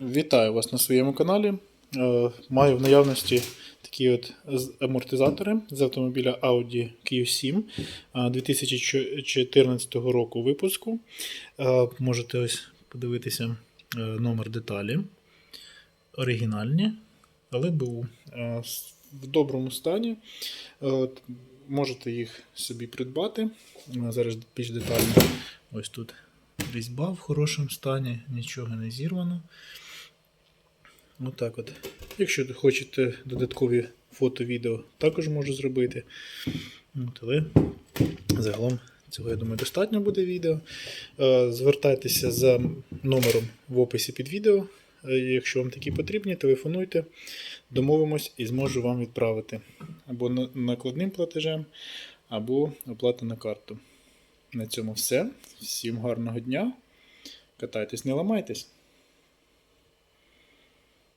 Вітаю вас на своєму каналі. Е, Маю в наявності такі от амортизатори з автомобіля Audi Q7 е, 2014 року випуску. Е, Можете ось подивитися е, номер деталі. Оригінальні, але БУ. Е, В доброму стані. Е, Можете їх собі придбати. Е, Зараз більш детально. Ось тут різьба в хорошому стані, нічого не зірвано. Отак от. Якщо хочете додаткові фото, відео, також можу зробити. От, але загалом цього, я думаю, достатньо буде відео. Е, Звертайтеся за номером в описі під відео. Е, Якщо вам такі потрібні, телефонуйте, домовимось і зможу вам відправити або накладним платежем, або оплата на карту. На цьому все. Всім гарного дня. Катайтесь, не ламайтесь.